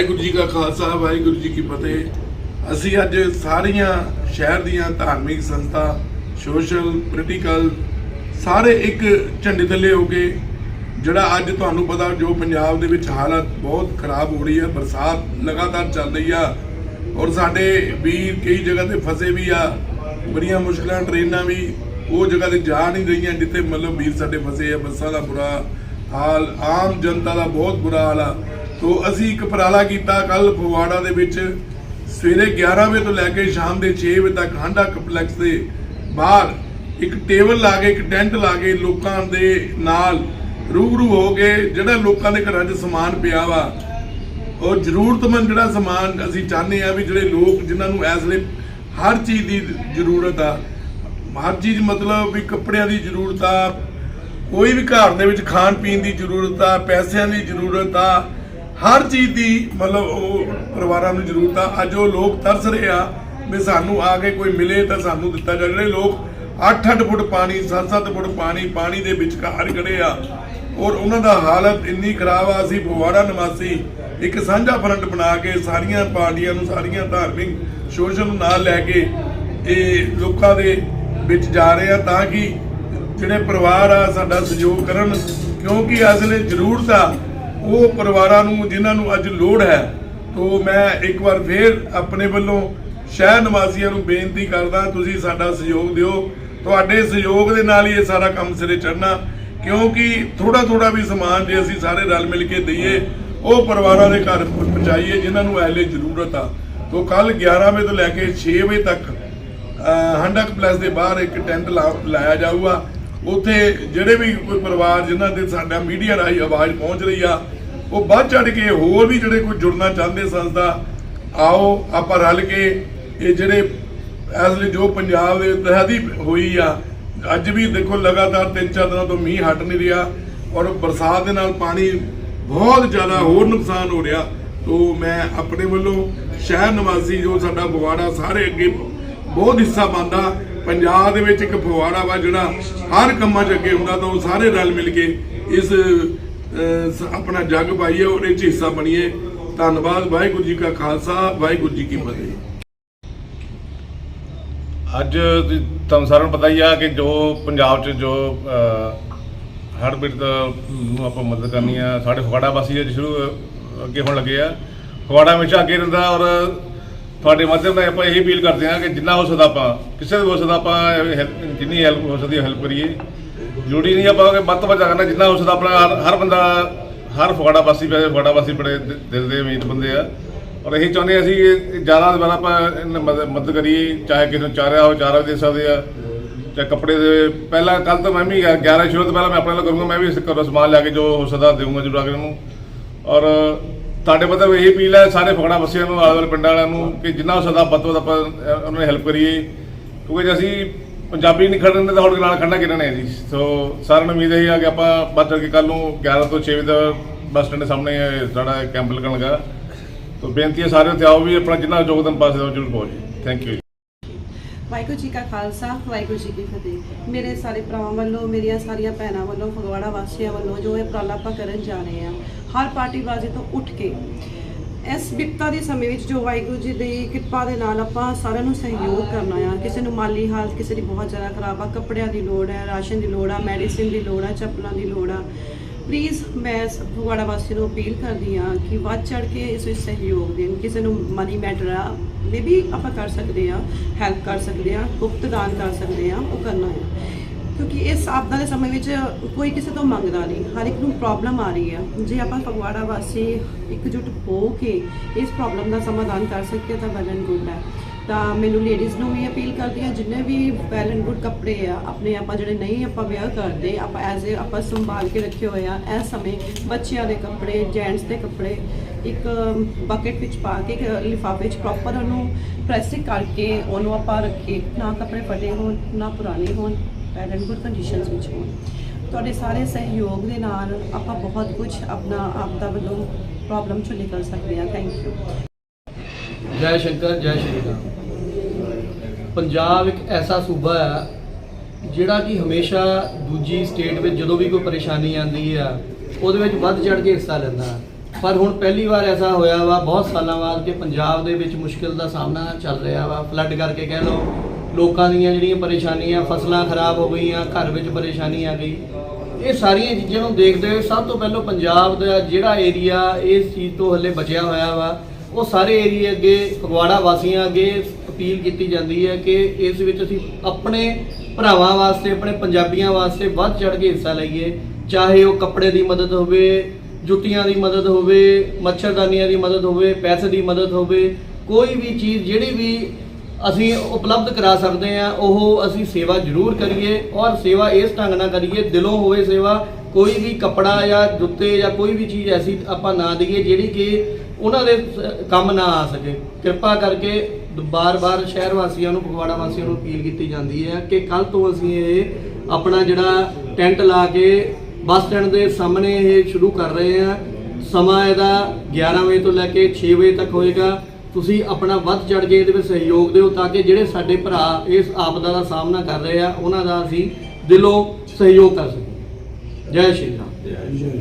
ਵਾਹਿਗੁਰੂ ਜੀ ਕਾ ਖਾਲਸਾ, ਵਾਹਿਗੁਰੂ ਜੀ ਕੀ ਫਤਿਹ। ਅਸੀਂ ਅੱਜ ਸਾਰੀਆਂ ਸ਼ਹਿਰ ਦੀਆਂ ਧਾਰਮਿਕ ਸੰਸਥਾ ਸੋਸ਼ਲ, ਪੋਲੀਟੀਕਲ, ਸਾਰੇ ਇੱਕ ਝੰਡੇ ਥੱਲੇ ਹੋ ਕੇ, ਜਿਹੜਾ ਅੱਜ ਤੁਹਾਨੂੰ ਪਤਾ ਜੋ ਪੰਜਾਬ ਦੇ ਵਿੱਚ ਹਾਲਤ ਬਹੁਤ ਖਰਾਬ ਹੋ ਰਹੀ ਹੈ ਬਰਸਾਤ ਲਗਾਤਾਰ ਚੱਲ ਰਹੀ ਆ, ਔਰ ਸਾਡੇ ਵੀਰ ਕਈ ਜਗ੍ਹਾ ਤੇ ਫਸੇ ਵੀ ਆ, ਬੜੀਆਂ ਮੁਸ਼ਕਲਾਂ, ਟ੍ਰੇਨਾਂ ਵੀ, ਉਹ ਜਗ੍ਹਾ ਤੇ ਜਾ ਨਹੀਂ ਰਹੀਆਂ ਜਿੱਥੇ ਮਤਲਬ ਵੀਰ ਸਾਡੇ ਫਸੇ ਆ, ਬੱਸਾਂ ਦਾ ਬੁਰਾ ਹਾਲ, ਆਮ ਜਨਤਾ ਦਾ ਬਹੁਤ ਬੁਰਾ ਹਾਲ ਆ। ਤੋ ਅਸੀਂ ਇੱਕ ਉਪਰਾਲਾ ਕੀਤਾ ਕੱਲ ਫਗਵਾੜਾ ਦੇ ਵਿੱਚ। ਸਵੇਰੇ 11 ਵਜੇ ਤੋਂ ਲੈ ਕੇ ਸ਼ਾਮ ਦੇ 6 ਵਜੇ ਤੱਕ ਹਾਂਡਾ ਕੰਪਲੈਕਸ ਦੇ ਬਾਹਰ ਇੱਕ ਟੇਬਲ ਲਾ ਕੇ, ਇੱਕ ਟੈਂਟ ਲਾ ਕੇ ਲੋਕਾਂ ਦੇ ਨਾਲ ਰੂਬਰੂ ਹੋ ਕੇ ਜਿਹੜਾ ਲੋਕਾਂ ਦੇ ਘਰਾਂ 'ਚ ਸਮਾਨ ਪਿਆ ਵਾ ਔਰ ਜ਼ਰੂਰਤਮੰਦ ਜਿਹੜਾ ਸਮਾਨ ਅਸੀਂ ਚਾਹੁੰਦੇ ਆ ਵੀ ਜਿਹੜੇ ਲੋਕ ਜਿਨ੍ਹਾਂ ਨੂੰ ਇਸ ਵੇਲੇ ਹਰ ਚੀਜ਼ ਦੀ ਜ਼ਰੂਰਤ ਆ, ਹਰ ਚੀਜ਼ ਮਤਲਬ ਵੀ ਕੱਪੜਿਆਂ ਦੀ ਜ਼ਰੂਰਤ ਆ, ਕੋਈ ਵੀ ਘਰ ਦੇ ਵਿੱਚ ਖਾਣ ਪੀਣ ਦੀ ਜ਼ਰੂਰਤ ਆ, ਪੈਸਿਆਂ ਦੀ ਜ਼ਰੂਰਤ ਆ ਹਰ ਚੀਜ਼ ਦੀ ਮਤਲਬ ਉਹ ਪਰਿਵਾਰਾਂ ਨੂੰ ਜ਼ਰੂਰਤ ਆ। ਅੱਜ ਉਹ ਲੋਕ ਤਰਸ ਰਹੇ ਆ ਵੀ ਸਾਨੂੰ ਆ ਕੇ ਕੋਈ ਮਿਲੇ ਤਾਂ ਸਾਨੂੰ ਦਿੱਤਾ ਜਾ ਜਿਹੜੇ ਲੋਕ 8-8 ਫੁੱਟ ਪਾਣੀ 7-7 ਫੁੱਟ ਪਾਣੀ ਪਾਣੀ ਦੇ ਵਿਚਕਾਰ ਖੜੇ ਆ, ਔਰ ਉਹਨਾਂ ਦਾ ਹਾਲਤ ਇੰਨੀ ਖਰਾਬ ਆ, ਅਸੀਂ ਫਗਵਾੜਾ ਨਿਵਾਸੀ ਇੱਕ ਸਾਂਝਾ ਫਰੰਟ ਬਣਾ ਕੇ ਸਾਰੀਆਂ ਪਾਰਟੀਆਂ ਨੂੰ, ਸਾਰੀਆਂ ਧਾਰਮਿਕ ਸ਼ੋਸ਼ਣ ਨੂੰ ਨਾਲ ਲੈ ਕੇ ਇਹ ਲੋਕਾਂ ਦੇ ਵਿੱਚ ਜਾ ਰਹੇ ਆ ਤਾਂ ਕਿ ਜਿਹੜੇ ਪਰਿਵਾਰ ਆ, ਸਾਡਾ ਸਹਿਯੋਗ ਕਰਨ। ਕਿਉਂਕਿ ਇਸ ਜ਼ਰੂਰਤ ਆ ਉਹ ਪਰਿਵਾਰਾਂ ਨੂੰ, ਜਿਨ੍ਹਾਂ ਨੂੰ ਅੱਜ ਲੋੜ ਹੈ, ਤੋਂ ਮੈਂ ਇੱਕ ਵਾਰ ਫੇਰ ਆਪਣੇ ਵੱਲੋਂ ਸ਼ਹਿਰ ਨਿਵਾਸੀਆਂ ਨੂੰ ਬੇਨਤੀ ਕਰਦਾ, ਤੁਸੀਂ ਸਾਡਾ ਸਹਿਯੋਗ ਦਿਓ। ਤੁਹਾਡੇ ਸਹਿਯੋਗ ਦੇ ਨਾਲ ਹੀ ਇਹ ਸਾਰਾ ਕੰਮ ਸਿਰੇ ਚੜਨਾ ਕਿਉਂਕਿ ਥੋੜਾ ਥੋੜਾ ਵੀ ਸਮਾਨ ਜੇ ਅਸੀਂ ਸਾਰੇ ਰਲ ਮਿਲ ਕੇ ਦਈਏ, ਉਹ ਪਰਿਵਾਰਾਂ ਦੇ ਘਰ ਪਹੁੰਚਾਈਏ, ਜਿਨ੍ਹਾਂ ਨੂੰ ਐਲੇ ਜ਼ਰੂਰਤ ਆ। ਤੋਂ ਕੱਲ 11 ਵਜੇ ਤੋਂ ਲੈ ਕੇ 6 ਵਜੇ ਤੱਕ, ਅਹ ਹੰਡਕ ਪਲੱਸ ਦੇ ਬਾਹਰ ਇੱਕ ਟੈਂਟ ਲਾ- ਲਾਇਆ ਜਾਊਗਾ। ਉੱਥੇ ਜਿਹੜੇ ਵੀ ਕੋਈ ਪਰਿਵਾਰ ਜਿਨ੍ਹਾਂ ਦੇ ਸਾਡਾ ਮੀਡੀਆ ਰਾਹੀਂ ਆਵਾਜ਼ ਪਹੁੰਚ ਰਹੀ ਆ, ਉਹ ਵੱਧ ਚੜ ਕੇ ਹੋਰ ਵੀ ਜਿਹੜੇ ਕੋਈ ਜੁੜਨਾ ਚਾਹੁੰਦੇ ਸੰਸਥਾ ਆਓ ਆਪਾਂ ਰਲ ਕੇ ਇਹ ਜਿਹੜੇ ਇਸ ਲਈ ਜੋ ਪੰਜਾਬ ਦੇ ਤਹਿਦੀ ਹੋਈ ਆ, ਅੱਜ ਵੀ ਦੇਖੋ ਲਗਾਤਾਰ ਤਿੰਨ ਚਾਰ ਦਿਨਾਂ ਤੋਂ ਮੀਂਹ ਹਟ ਨਹੀਂ ਰਿਹਾ ਔਰ ਬਰਸਾਤ ਦੇ ਨਾਲ ਪਾਣੀ ਬਹੁਤ ਜ਼ਿਆਦਾ ਹੋਰ ਨੁਕਸਾਨ ਹੋ ਰਿਹਾ। ਤੋਂ ਮੈਂ ਆਪਣੇ ਵੱਲੋਂ ਸ਼ਹਿਰ ਨਿਵਾਸੀ ਜੋ ਸਾਡਾ ਫਗਵਾੜਾ ਸਾਰੇ ਅੱਗੇ ਬਹੁਤ ਹਿੱਸਾ ਪਾਉਂਦਾ ਪੰਜਾਬ ਦੇ ਵਿੱਚ ਇੱਕ ਫਗਵਾੜਾ ਵਾ ਜਿਹੜਾ ਹਰ ਕੰਮਾਂ 'ਚ ਅੱਗੇ ਹੁੰਦਾ ਤਾਂ ਉਹ ਸਾਰੇ ਰਲ ਮਿਲ ਕੇ ਇਸ ਆਪਣਾ ਜੱਗ ਪਾਈਏ, ਉਹਦੇ 'ਚ ਹਿੱਸਾ ਬਣੀਏ। ਧੰਨਵਾਦ, ਵਾਹਿਗੁਰੂ ਜੀ ਕਾ ਖਾਲਸਾ, ਵਾਹਿਗੁਰੂ ਜੀ ਕੀ ਫਤਿਹ। ਅੱਜ ਤੁਹਾਨੂੰ ਸਾਰਿਆਂ ਨੂੰ ਪਤਾ ਹੀ ਆ ਕਿ ਜੋ ਪੰਜਾਬ 'ਚ ਜੋ ਹੜ੍ਹ ਪੀੜਤ ਨੂੰ ਆਪਾਂ ਮਦਦ ਕਰਨੀ ਆ, ਸਾਡੇ ਫਗਵਾੜਾ ਵਾਸੀ ਅੱਜ ਸ਼ੁਰੂ ਅੱਗੇ ਹੋਣ ਲੱਗੇ ਆ। ਫਗਵਾੜਾ ਹਮੇਸ਼ਾ ਅੱਗੇ ਰਹਿੰਦਾ ਔਰ ਤੁਹਾਡੇ ਮਾਧਿਅਮ ਨਾਲ ਆਪਾਂ ਇਹੀ ਅਪੀਲ ਕਰਦੇ ਹਾਂ ਕਿ ਜਿੰਨਾ ਹੋ ਸਕਦਾ ਆਪਾਂ, ਕਿਸੇ ਵੀ ਹੋ ਸਕਦਾ ਆਪਾਂ help- ਜਿੰਨੀ ਹੈਲਪ ਹੋ ਸਕਦੀ ਹੈਲਪ ਕਰੀਏ। ਜ਼ਰੂਰੀ ਨਹੀਂ ਆਪਾਂ ਕਿ ਵੱਧ ਤੋਂ ਵੱਧ ਕਰਨਾ ਜਿੰਨਾ ਹੋ ਸਕਦਾ ਆਪਣਾ, ਹਰ- ਹਰ ਬੰਦਾ, ਹਰ ਫਗਵਾੜਾ ਵਾਸੀ ਵੈਸੇ ਫਗਵਾੜਾ ਵਾਸੀ ਬੜੇ ਦਿਲ ਦੇ ਅਮੀਰ ਬੰਦੇ ਆ। ਔਰ ਇਹੀ ਚਾਹੁੰਦੇ ਅਸੀਂ ਕਿ ਜ਼ਿਆਦਾ ਤੋਂ ਜ਼ਿਆਦਾ ਆਪਾਂ ਇਹਨਾਂ ਮਦਦ ਮਦਦ ਕਰੀਏ, ਚਾਹੇ ਕਿਸੇ ਨੂੰ ਚਾਰਿਆ ਹੋ ਚਾਰਾ ਵੀ ਦੇ ਸਕਦੇ ਆ, ਚਾਹੇ ਕੱਪੜੇ ਦੇ, ਪਹਿਲਾਂ ਕੱਲ ਤਾਂ ਮੈਂ ਵੀ 11 ਸ਼ੁਰੂ ਤੋਂ ਪਹਿਲਾਂ ਮੈਂ ਆਪਣੇ ਨਾਲ ਕਰੂੰਗਾ, ਮੈਂ ਵੀ ਇਸ ਘਰੋਂ ਸਮਾਨ ਲਿਆ ਕੇ ਜੋ ਹੋ ਸਕਦਾ ਦੇਵਾਂਗਾ ਜੁੜਾ ਕੇ ਨੂੰ ਔਰ ਤੁਹਾਡੇ ਮਤਲਬ ਇਹ ਅਪੀਲ ਹੈ ਸਾਰੇ ਫਗੜਾ ਵਾਸੀਆਂ ਨੂੰ ਆਲੇ ਦੁਆਲੇ ਪਿੰਡਾਂ ਵਾਲਿਆਂ ਨੂੰ ਕਿ ਜਿੰਨਾ ਹੋ ਸਕਦਾ ਵੱਧ ਤੋਂ ਵੱਧ ਆਪਾਂ ਅਹ, ਉਹਨਾਂ ਦੀ ਹੈਲਪ ਕਰੀਏ। ਕਿਉਂਕਿ ਜੇ ਅਸੀਂ ਪੰਜਾਬੀ ਨਹੀਂ ਖੜਨ ਦੇ ਤਾਂ ਹੋਰ ਨਾਲ ਖੜਨਾ ਕਿਹਨਾਂ ਨੇ ਜੀ? ਸੋ ਸਾਰਿਆਂ ਨੂੰ ਉਮੀਦ ਇਹੀ ਆ ਕਿ ਆਪਾਂ ਵੱਧ ਚੜ੍ਹ ਕੇ ਕੱਲ ਨੂੰ 11 ਤੋਂ 6 ਵਜੇ ਤੱਕ ਬੱਸ ਸਟੈਂਡ ਦੇ ਸਾਹਮਣੇ ਇਹ ਸਾਡਾ ਕੈਂਪ ਲੱਗਣਗਾ। ਲੱਗਾ ਤੋ ਬੇਨਤੀ ਹੈ ਸਾਰਿਆਂ ਤੇ ਆਓ ਵੀ ਆਪਣਾ ਜਿੰਨਾ ਯੋਗਦਾਨ ਪਾ ਸਕਦੇ ਹੋ ਜਰੂਰ ਪਾਓ ਜੀ ਥੈਂਕ ਯੂ ਜੀ। ਵਾਹਿਗੁਰੂ ਜੀ ਕਾ ਖਾਲਸਾ, ਵਾਹਿਗੁਰੂ ਜੀ ਕੀ ਫਤਿਹ। ਮੇਰੇ ਸਾਰੇ ਭਰਾਵਾਂ ਵੱਲੋਂ, ਮੇਰੀਆਂ ਸਾਰੀਆਂ ਭੈਣਾਂ ਵੱਲੋਂ, ਫਗਵਾੜਾ ਵਾਸੀਆਂ ਵੱਲੋਂ ਜੋ ਇਹ ਉਪਰਾਲਾ ਆਪਾਂ ਕਰਨ ਜਾ ਰਹੇ ਹਾਂ, ਹਰ ਪਾਰਟੀਬਾਜ਼ੀ ਤੋਂ ਉੱਠ ਕੇ ਇਸ ਵਿਪਤਾ ਦੇ ਸਮੇਂ ਵਿੱਚ ਜੋ ਵਾਹਿਗੁਰੂ ਜੀ ਦੀ ਕਿਰਪਾ ਦੇ ਨਾਲ ਆਪਾਂ ਸਾਰਿਆਂ ਨੂੰ ਸਹਿਯੋਗ ਕਰਨਾ ਆ ਕਿਸੇ ਨੂੰ ਮਾਲੀ ਹਾਲਤ, ਕਿਸੇ ਦੀ ਬਹੁਤ ਜ਼ਿਆਦਾ ਖਰਾਬ ਆ, ਕੱਪੜਿਆਂ ਦੀ ਲੋੜ ਹੈ, ਰਾਸ਼ਨ ਦੀ ਲੋੜ ਆ, ਮੈਡੀਸਿਨ ਦੀ ਲੋੜ ਆ, ਚੱਪਲਾਂ ਦੀ ਲੋੜ ਆ। ਪਲੀਜ਼ ਮੈਂ ਫਗਵਾੜਾ ਵਾਸੀ ਨੂੰ ਅਪੀਲ ਕਰਦੀ ਆ ਕਿ ਵੱਧ ਚੜ ਕੇ ਇਸ ਵਿੱਚ ਸਹਿਯੋਗ ਦੇਣ। ਕਿਸੇ ਨੂੰ ਮਨੀ ਮੈਟਰ ਆ ਵੀ ਆਪਾਂ ਕਰ ਸਕਦੇ ਆ ਹੈਲਪ ਕਰ ਸਕਦੇ ਆ ਗੁਪਤ ਦਾਨ ਕਰ ਸਕਦੇ ਆ ਉਹ ਕਰਨਾ ਹੈ। ਕਿਉਂਕਿ ਇਸ ਆਪਦਾ ਦੇ ਸਮੇਂ ਵਿੱਚ ਕੋਈ ਕਿਸੇ ਤੋਂ ਮੰਗਦਾ ਨਹੀਂ। ਹਰ ਇੱਕ ਨੂੰ ਪ੍ਰੋਬਲਮ ਆ ਰਹੀ ਹੈ। ਜੇ ਆਪਾਂ ਫਗਵਾੜਾ ਵਾਸੀ ਇਕਜੁੱਟ ਹੋ ਕੇ ਇਸ ਪ੍ਰੋਬਲਮ ਦਾ ਸਮਾਧਾਨ ਕਰ ਸਕੀਏ ਤਾਂ ਵੈਲ ਐਂਡ ਗੁੱਡ ਹੈ। ਤਾਂ ਮੈਨੂੰ ਲੇਡੀਜ਼ ਨੂੰ ਵੀ ਅਪੀਲ ਕਰਦੀ ਹਾਂ, ਜਿੰਨੇ ਵੀ ਵੈਲ ਐਂਡ ਗੁੱਡ ਕੱਪੜੇ ਆ, ਆਪਣੇ ਆਪਾਂ ਜਿਹੜੇ ਨਹੀਂ ਆਪਾਂ ਵਿਆਹ ਕਰਦੇ, ਆਪਾਂ ਐਜ਼ ਏ ਆਪਾਂ ਸੰਭਾਲ ਕੇ ਰੱਖੇ ਹੋਏ ਆ ਇਸ ਸਮੇਂ ਬੱਚਿਆਂ ਦੇ ਕੱਪੜੇ ਜੈਂਟਸ ਦੇ ਕੱਪੜੇ ਇੱਕ ਬਕਟ ਵਿੱਚ ਪਾ ਕੇ, ਇੱਕ ਲਿਫਾਫੇ 'ਚ ਪ੍ਰੋਪਰ ਉਹਨੂੰ ਪ੍ਰੈਸਿੰਗ ਕਰਕੇ ਉਹਨੂੰ ਆਪਾਂ ਰੱਖੀਏ ਨਾ ਕੱਪੜੇ ਫਟੇ ਹੋਣ, ਨਾ ਪੁਰਾਣੇ ਹੋਣ ਵੈਲ ਐਂਡ ਗੁੱਡ ਕੰਡੀਸ਼ਨਸ ਵਿੱਚ ਹੋਣ। ਤੁਹਾਡੇ ਸਾਰੇ ਸਹਿਯੋਗ ਦੇ ਨਾਲ ਆਪਾਂ ਬਹੁਤ ਕੁਝ ਆਪਣਾ ਆਪਦਾ ਵੱਲੋਂ ਪ੍ਰੋਬਲਮ ਚੋਂ ਨਿਕਲ ਸਕਦੇ ਹਾਂ। ਥੈਂਕ ਯੂ ਜੈ ਸ਼ੰਕਰ, ਜੈ ਸ਼੍ਰੀ ਰਾਮ। ਪੰਜਾਬ ਇੱਕ ਐਸਾ ਸੂਬਾ ਹੈ ਜਿਹੜਾ ਕਿ ਹਮੇਸ਼ਾ ਦੂਜੀ ਸਟੇਟ ਵਿੱਚ ਜਦੋਂ ਵੀ ਕੋਈ ਪਰੇਸ਼ਾਨੀ ਆਉਂਦੀ ਆ, ਉਹਦੇ ਵਿੱਚ ਵੱਧ ਚੜ ਕੇ ਹਿੱਸਾ ਲੈਂਦਾ। ਪਰ ਹੁਣ ਪਹਿਲੀ ਵਾਰ ਐਸਾ ਹੋਇਆ ਵਾ, ਬਹੁਤ ਸਾਲਾਂ ਬਾਅਦ ਕਿ ਪੰਜਾਬ ਦੇ ਵਿੱਚ ਮੁਸ਼ਕਿਲ ਦਾ ਸਾਹਮਣਾ ਚੱਲ ਰਿਹਾ ਵਾ। ਫਲੱਡ ਕਰਕੇ ਕਹਿ ਲਓ, ਲੋਕਾਂ ਦੀਆਂ ਜਿਹੜੀਆਂ ਪਰੇਸ਼ਾਨੀਆਂ, ਫਸਲਾਂ ਖਰਾਬ ਹੋ ਗਈਆਂ, ਘਰ ਵਿੱਚ ਪਰੇਸ਼ਾਨੀ ਆ ਗਈ। ਇਹ ਸਾਰੀਆਂ ਚੀਜ਼ਾਂ ਨੂੰ ਦੇਖਦੇ ਹੋਏ ਸਭ ਤੋਂ ਪਹਿਲਾਂ ਪੰਜਾਬ ਦਾ ਜਿਹੜਾ ਏਰੀਆ ਇਸ ਚੀਜ਼ ਤੋਂ ਹੱਲੇ ਬਚਿਆ ਹੋਇਆ ਵਾ ਉਹ ਸਾਰੇ ਏਰੀਏ ਅੱਗੇ, ਫਗਵਾੜਾ ਵਾਸੀਆਂ ਅੱਗੇ ਅਪੀਲ ਕੀਤੀ ਜਾਂਦੀ ਹੈ ਕਿ ਇਸ ਵਿੱਚ ਅਸੀਂ ਆਪਣੇ ਭਰਾਵਾਂ ਵਾਸਤੇ, ਆਪਣੇ ਪੰਜਾਬੀਆਂ ਵਾਸਤੇ ਵੱਧ ਚੜ ਕੇ ਹਿੱਸਾ ਲਈਏ। ਚਾਹੇ ਉਹ ਕੱਪੜੇ ਦੀ ਮਦਦ ਹੋਵੇ, ਜੁੱਤੀਆਂ ਦੀ ਮਦਦ ਹੋਵੇ, ਮੱਛਰਦਾਨੀਆਂ ਦੀ ਮਦਦ ਹੋਵੇ, ਪੈਸੇ ਦੀ ਮਦਦ ਹੋਵੇ, ਕੋਈ ਵੀ ਚੀਜ਼ ਜਿਹੜੀ ਵੀ ਅਸੀਂ ਉਪਲਬਧ ਕਰਾ ਸਕਦੇ ਆ ਉਹ ਅਸੀਂ ਸੇਵਾ ਜ਼ਰੂਰ ਕਰੀਏ ਔਰ ਸੇਵਾ ਇਸ ਢੰਗ ਨਾਲ ਕਰੀਏ, ਦਿਲੋਂ ਹੋਵੇ ਸੇਵਾ, ਕੋਈ ਵੀ ਕੱਪੜਾ ਜਾਂ ਜੁੱਤੇ ਜਾਂ ਕੋਈ ਵੀ ਚੀਜ਼ ਐਸੀ ਆਪਾਂ ਨਾ ਦਈਏ ਜਿਹੜੀ ਕਿ ਉਹਨਾਂ ਦੇ ਕੰਮ ਨਾ ਆ ਸਕੇ। ਕਿਰਪਾ ਕਰਕੇ ਬਾਰ-ਬਾਰ ਸ਼ਹਿਰ ਵਾਸੀਆਂ ਨੂੰ ਫਗਵਾੜਾ ਵਾਸੀਆਂ ਨੂੰ ਅਪੀਲ ਕੀਤੀ ਜਾਂਦੀ ਹੈ ਕਿ ਕੱਲ ਤੋਂ ਅਸੀਂ ਇਹ ਆਪਣਾ ਜਿਹੜਾ ਟੈਂਟ ਲਾ ਕੇ ਬੱਸ ਸਟੈਂਡ ਦੇ ਸਾਹਮਣੇ ਇਹ ਸ਼ੁਰੂ ਕਰ ਰਹੇ ਹਾਂ। ਸਮਾਂ ਇਹਦਾ 11 ਵਜੇ ਤੋਂ ਲੈ ਕੇ 6 ਵਜੇ ਤੱਕ ਹੋਏਗਾ। ਤੁਸੀਂ ਆਪਣਾ ਵੱਧ ਚੜ ਕੇ ਇਹਦੇ ਵਿੱਚ ਸਹਿਯੋਗ ਦਿਓ ਤਾਂ ਕਿ ਜਿਹੜੇ ਸਾਡੇ ਭਰਾ ਇਸ ਆਪਦਾ ਦਾ ਸਾਹਮਣਾ ਕਰ ਰਹੇ ਆ, ਉਹਨਾਂ ਦਾ ਅਸੀਂ ਦਿਲੋਂ ਸਹਿਯੋਗ ਕਰ ਸਕੀਏ। ਜੈ ਸ਼੍ਰੀ ਰਾਮ।